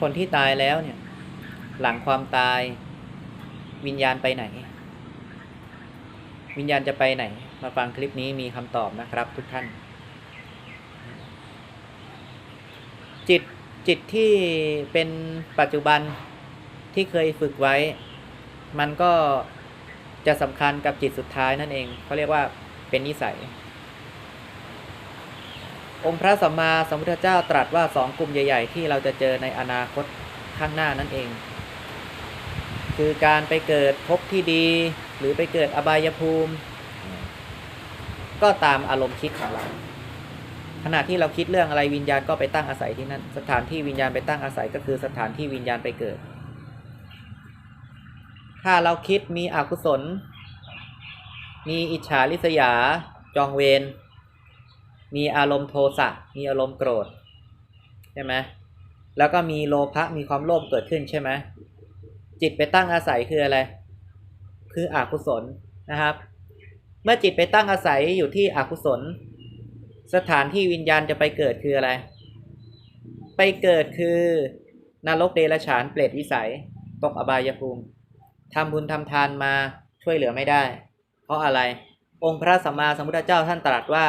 คนที่ตายแล้วเนี่ย หลังความตาย วิญญาณไปไหน วิญญาณจะไปไหน มาฟังคลิปนี้มีคำตอบนะครับทุกท่าน จิตจิตที่เป็นปัจจุบันที่เคยฝึกไว้ มันก็จะสำคัญกับจิตสุดท้ายนั่นเองเขาเรียกว่าเป็นนิสัย องค์พระสัมมาสัมพุทธเจ้าตรัสว่าสองกลุ่มใหญ่ ๆ ที่เราจะเจอในอนาคตข้างหน้านั่นเอง คือการไปเกิดภพที่ดี หรือไปเกิดอบายภูมิ ก็ตามอารมณ์คิดของเราขณะที่เราคิดเรื่องอะไรวิญญาณก็ไปตั้งอาศัยที่นั่นสถานที่วิญญาณไปตั้งอาศัยก็คือสถานที่วิญญาณไปเกิด ถ้าเราคิดมีอกุศล มีอิจฉาริษยาจองเวร มีอารมณ์โทสะมีอารมณ์โกรธใช่ไหมแล้วก็มีโลภะมีความโลภเกิดขึ้นใช่ไหมจิตไปตั้งอาศัยคืออะไร คืออกุศลนะครับ เมื่อจิตไปตั้งอาศัยอยู่ที่อกุศล สถานที่วิญญาณจะไปเกิดคืออะไร ไปเกิดคือนรกเดรัจฉานเปรตวิสัยตกอบายภูมิทำบุญทำทานมาช่วยเหลือไม่ได้ เพราะอะไร องค์พระสัมมาสัมพุทธเจ้าท่านตรัสว่า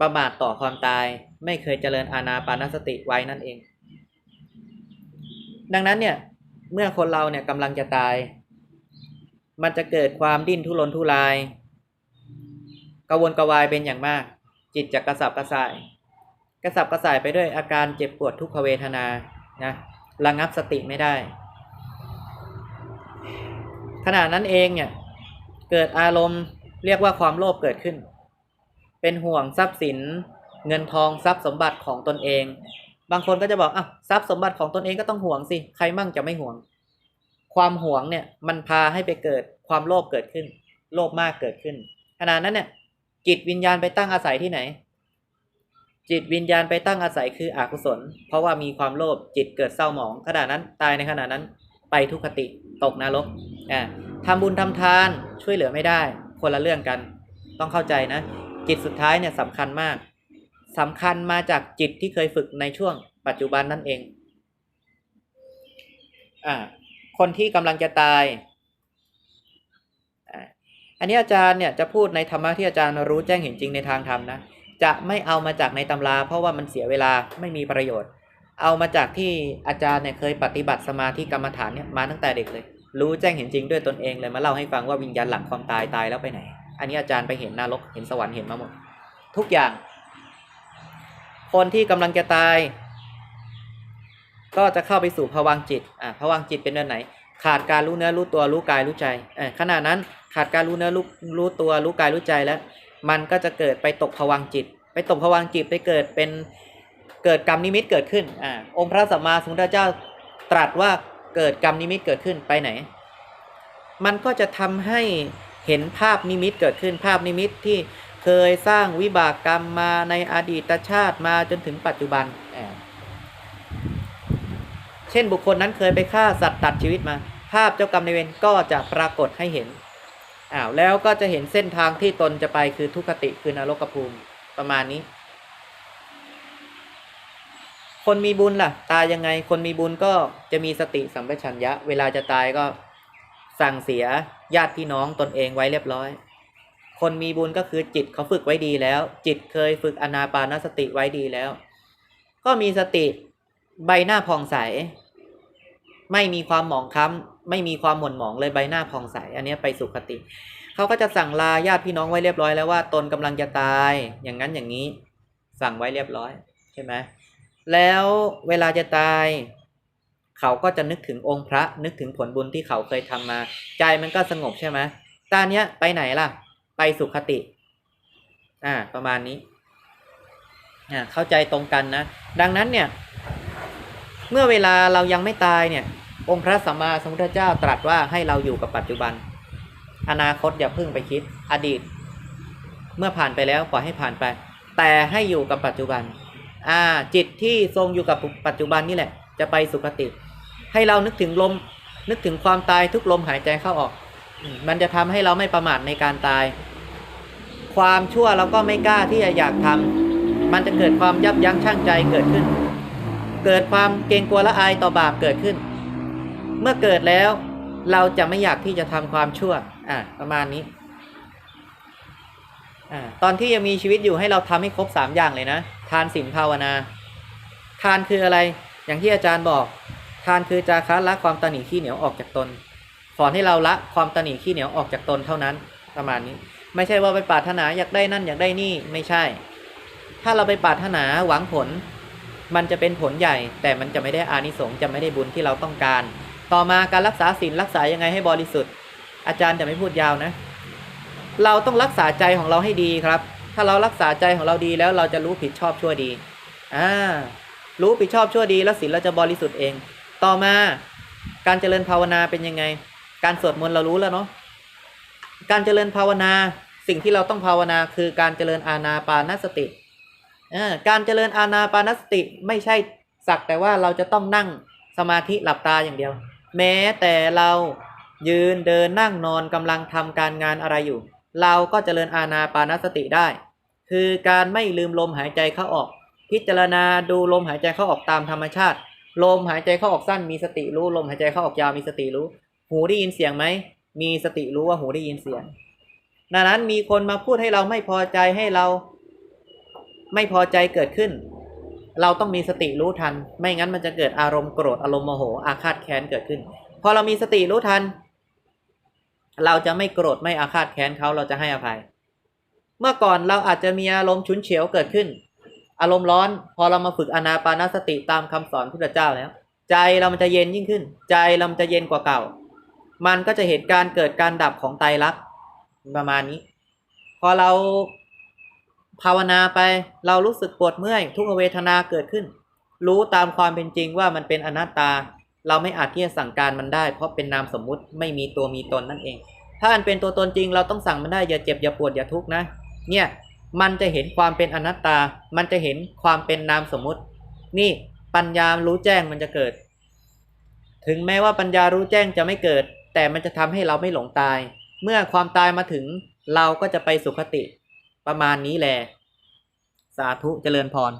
ประมาทต่อความตายไม่เคยเจริญอาณาปานสติไว้นั่นเอง ดังนั้นเนี่ยเมื่อคนเราเนี่ยกำลังจะตาย มันจะเกิดความดิ้นทุรนทุรายกระวนกระวายเป็นอย่างมาก จิตจะกระสับกระส่าย กระสับกระส่ายไปด้วยอาการเจ็บปวดทุกขเวทนานะระงับสติไม่ได้ ขณะนั้นเองเนี่ยเกิดอารมณ์เรียกว่าความโลภเกิดขึ้น เป็นห่วงทรัพย์สิน เงินทองทรัพย์สมบัติของตนเอง บางคนก็จะบอกอะทรัพย์สมบัติของตนเองก็ต้องห่วงสิใครมั่งจะไม่ห่วง ความห่วงเนี่ยมันพาให้ไปเกิดความโลภเกิดขึ้น โลภมากเกิดขึ้นขณะนั้นเนี่ยจิตวิญญาณไปตั้งอาศัยที่ไหน จิตวิญญาณไปตั้งอาศัยคืออกุศล เพราะว่ามีความโลภจิตเกิดเศร้าหมองขณะนั้นตายในขณะนั้นไปทุกขติตกนรกอ่าทำบุญทำทานช่วยเหลือไม่ได้ คนละเรื่องกัน ต้องเข้าใจนะ จิตสุดท้ายเนี่ยสำคัญมากสำคัญมาจากจิตที่เคยฝึกในช่วงปัจจุบันนั่นเองอ่าคนที่กำลังจะตาย อันนี้อาจารย์เนี่ยจะพูดในธรรมะที่อาจารย์รู้แจ้งเห็นจริงในทางธรรมนะ จะไม่เอามาจากในตำรา เพราะว่ามันเสียเวลาไม่มีประโยชน์ เอามาจากที่อาจารย์เนี่ยเคยปฏิบัติสมาธิกรรมฐานเนี่ยมาตั้งแต่เด็กเลย รู้แจ้งเห็นจริงด้วยตนเองเลยมาเล่าให้ฟังว่าวิญญาณหลังความตายตายแล้วไปไหน อันนี้อาจารย์ไปเห็นนรกเห็นสวรรค์เห็นมาหมด ทุกอย่าง คนที่กำลังจะตาย ก็จะเข้าไปสู่ภวังจิตอ่าภวังจิตเป็นแบบไหน ขาดการรู้เนื้อรู้ตัวรู้กายรู้ใจเออขณะนั้นขาดการรู้เนื้อรู้รู้ตัวรู้กายรู้ใจแล้ว มันก็จะเกิดไปตกภวังจิต ไปตกภวังจิตไปเกิดเป็นเกิดกรรมนิมิตเกิดขึ้นอ่าองค์พระสัมมาสัมพุทธเจ้าตรัสว่าเกิดกรรมนิมิตเกิดขึ้นไปไหน มันก็จะทำให้ เห็นภาพนิมิตเกิดขึ้นภาพนิมิตที่เคยสร้างวิบากกรรมมาในอดีตชาติมาจนถึงปัจจุบัน เช่นบุคคลนั้นเคยไปฆ่าสัตว์ตัดชีวิตมา ภาพเจ้ากรรมในเวรก็จะปรากฏให้เห็นอ้าวแล้วก็จะเห็นเส้นทางที่ตนจะไปคือทุกขติคือนรกภูมิประมาณนี้ คนมีบุญล่ะ ตายยังไงคนมีบุญก็จะมีสติสัมปชัญญะ เวลาจะตายก็สั่งเสีย ญาติพี่น้องตนเองไว้เรียบร้อย คนมีบุญก็คือจิตเขาฝึกไว้ดีแล้ว จิตเคยฝึกอนาปานสติไว้ดีแล้ว ก็มีสติใบหน้าผ่องใส ไม่มีความหมองคล้ำไม่มีความหม่นหมองเลยใบหน้าผ่องใส อันนี้ไปสุขติเขาก็จะสั่งลาญาติพี่น้องไว้เรียบร้อยแล้วว่าตนกำลังจะตายอย่างนั้นอย่างนี้ สั่งไว้เรียบร้อยใช่ไหมแล้วเวลาจะตาย เขาก็จะนึกถึงองค์พระนึกถึงผลบุญที่เขาเคยทำมา ใจมันก็สงบใช่ไหมตาเนี้ยไปไหนล่ะ ไปสุขติ อ่า ประมาณนี้อ่าเข้าใจตรงกันนะ ดังนั้นเนี่ย เมื่อเวลาเรายังไม่ตายเนี่ย องค์พระสัมมาสัมพุทธเจ้าตรัสว่าให้เราอยู่กับปัจจุบัน อนาคตอย่าเพิ่งไปคิด อดีต เมื่อผ่านไปแล้วปล่อยให้ผ่านไป แต่ให้อยู่กับปัจจุบัน อ่า จิตที่ทรงอยู่กับปัจจุบันนี่แหละ จะไปสุคติ ให้เรานึกถึงลม นึกถึงความตายทุกลมหายใจเข้าออก มันจะทำให้เราไม่ประมาทในการตาย ความชั่วเราก็ไม่กล้าที่จะอยากทำมันจะเกิดความยับยั้งชั่งใจเกิดขึ้น เกิดความเกรงกลัวละอายต่อบาปเกิดขึ้น เมื่อเกิดแล้วเราจะไม่อยากที่จะทำความชั่ว อ่าประมาณนี้อ่าตอนที่ยังมีชีวิตอยู่ให้เราทำให้ครบสามอย่างเลยนะ ทานศีลภาวนา ทานคืออะไร อย่างที่อาจารย์บอก ทานคือจาคะละความตนีขี้เหนียวออกจากตน สอนให้เราละความตนีขี้เหนียวออกจากตนเท่านั้นประมาณนี้ ไม่ใช่ว่าไปปรารถนาอยากได้นั่นอยากได้นี่ไม่ใช่ ถ้าเราไปปรารถนาหวังผล มันจะเป็นผลใหญ่ แต่มันจะไม่ได้อานิสงส์จะไม่ได้บุญที่เราต้องการ ต่อมาการรักษาศีลรักษายังไงให้บริสุทธิ์ อาจารย์จะไม่พูดยาวนะ เราต้องรักษาใจของเราให้ดีครับ ถ้าเรารักษาใจของเราดีแล้วเราจะรู้ผิดชอบชั่วดีอ่ารู้ผิดชอบชั่วดีแล้วศีลเราจะบริสุทธิ์เอง ต่อมาการเจริญภาวนาเป็นยังไง การสวดมนต์เรารู้แล้วเนาะการเจริญภาวนาสิ่งที่เราต้องภาวนาคือการเจริญอาณาปานสติการเจริญอาณาปานสติไม่ใช่สักแต่ว่าเราจะต้องนั่งสมาธิหลับตาอย่างเดียว แม้แต่เรายืนเดินนั่งนอนกำลังทำการงานอะไรอยู่ เราก็เจริญอาณาปานสติได้ คือการไม่ลืมลมหายใจเข้าออก พิจารณาดูลมหายใจเข้าออกตามธรรมชาติ ลมหายใจเข้าออกสั้นมีสติรู้ลมหายใจเข้าออกยาวมีสติรู้ หูได้ยินเสียงไหมมีสติรู้ว่าหูได้ยินเสียงดังนั้นมีคนมาพูดให้เราไม่พอใจให้เราไม่พอใจเกิดขึ้น เราต้องมีสติรู้ทัน ไม่งั้นมันจะเกิดอารมณ์โกรธอารมณ์โมโหอาฆาตแค้นเกิดขึ้น พอเรามีสติรู้ทัน เราจะไม่โกรธไม่อาฆาตแค้นเขาเราจะให้อภัย เมื่อก่อนเราอาจจะมีอารมณ์ฉุนเฉียวเกิดขึ้น อารมณ์ร้อน พอเรามาฝึกอนาปานสติตามคำสอนพุทธเจ้าแล้ว ใจเรามันจะเย็นยิ่งขึ้น ใจเรามันจะเย็นกว่าเก่า มันก็จะเห็นการเกิดการดับของไตรลักษณ์ประมาณนี้ พอเราภาวนาไปเรารู้สึกปวดเมื่อย ทุกขเวทนาเกิดขึ้น รู้ตามความเป็นจริงว่ามันเป็นอนัตตา เราไม่อาจที่จะสั่งการมันได้ เพราะเป็นนามสมมุติไม่มีตัวมีตนนั่นเอง ถ้ามันเป็นตัวตนจริง เราต้องสั่งมันได้อย่าเจ็บอย่าปวดอย่าทุกข์นะ เนี่ย มันจะเห็นความเป็นอนัตตา มันจะเห็นความเป็นนามสมมุติ นี่ปัญญารู้แจ้งมันจะเกิด ถึงแม้ว่าปัญญารู้แจ้งจะไม่เกิด แต่มันจะทำให้เราไม่หลงตาย เมื่อความตายมาถึงเราก็จะไปสุคติ ประมาณนี้แหละสาธุเจริญพร